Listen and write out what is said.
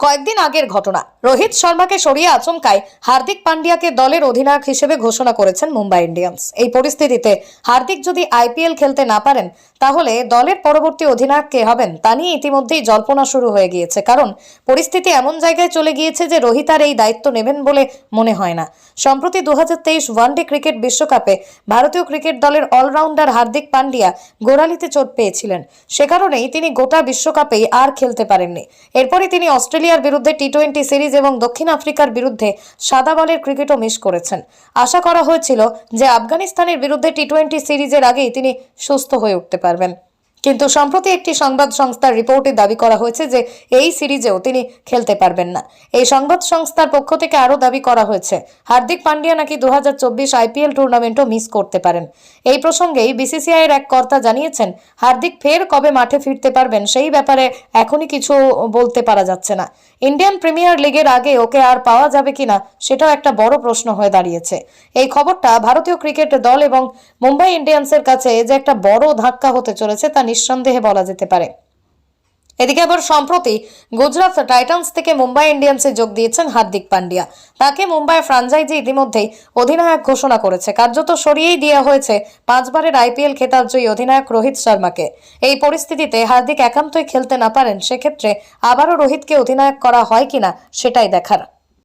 কয়েকদিন আগের ঘটনা। রোহিত শর্মাকে সরিয়ে আচমকায় হার্দিক পান্ডিয়াকে দলের অধিনায়ক হিসেবে ঘোষণা করেছেন মুম্বাই ইন্ডিয়ান্স। এই পরিস্থিতিতে হার্দিক যদি আইপিএল খেলতে না পারেন, তাহলে দলের পরবর্তী অধিনায়ক কে হবেন তা নিয়ে ইতিমধ্যেই জল্পনা শুরু হয়ে গিয়েছে। কারণ পরিস্থিতি এমন জায়গায় চলে গিয়েছে যে রোহিত আর এই দায়িত্ব নেবেন বলে মনে হয় না। সম্প্রতি দুহাজার তেইশ ওয়ানডে ক্রিকেট বিশ্বকাপে ভারতীয় ক্রিকেট দলের অলরাউন্ডার হার্দিক পান্ডিয়া গোড়ালিতে চোট পেয়েছিলেন। সে কারণেই তিনি গোটা বিশ্বকাপেই আর খেলতে পারেননি। এরপরে তিনি অস্ট্রেলিয়ার বিরুদ্ধে টি টোয়েন্টি সিরিজ এবং দক্ষিণ আফ্রিকার বিরুদ্ধে সাদা বলের ক্রিকেটও মিস করেছেন। আশা করা হয়েছিল যে আফগানিস্তানের বিরুদ্ধে টি টোয়েন্টি সিরিজের আগেই তিনি সুস্থ হয়ে উঠতে পারবেন। কিন্তু সম্প্রতি একটি সংবাদ সংস্থার রিপোর্টে দাবি করা হয়েছে যে এই সিরিজেও তিনি খেলতে পারবেন না। এই সংবাদ সংস্থার পক্ষ থেকে আরও দাবি করা হয়েছে, হার্দিক পান্ডিয়া নাকি দুহাজার চব্বিশ আইপিএল টুর্নামেন্টও মিস করতে পারেন। এই প্রসঙ্গেই বিসিসিআই এর এক কর্তা জানিয়েছেন, হার্দিক ফের কবে মাঠে ফিরতে পারবেন সেই ব্যাপারে এখনই কিছু বলতে পারা যাচ্ছে না। ইন্ডিয়ান প্রিমিয়ার লিগের আগে ওকে আর পাওয়া যাবে কিনা সেটাও একটা বড় প্রশ্ন হয়ে দাঁড়িয়েছে। এই খবরটা ভারতীয় ক্রিকেট দল এবং মুম্বাই ইন্ডিয়ান্সের কাছে যে একটা বড় ধাক্কা হতে চলেছে তা নিঃসন্দেহে বলা যেতে পারে। এদিকে আবার সম্প্রতি গুজরাট টাইটান্স থেকে মুম্বাই ইন্ডিয়ান্সে যোগ দিয়েছেন হার্দিক পান্ডিয়া। তাকে মুম্বাই ফ্রাঞ্চাইজি ইতিমধ্যেই অধিনায়ক ঘোষণা করেছে। কার্যত সরিয়েই দেওয়া হয়েছে পাঁচবারের আইপিএল খেতাব জয়ী অধিনায়ক রোহিত শর্মাকে। এই পরিস্থিতিতে হার্দিক একান্তই খেলতে না পারেন, সেক্ষেত্রে আবারও রোহিতকে অধিনায়ক করা হয় কিনা সেটাই দেখার।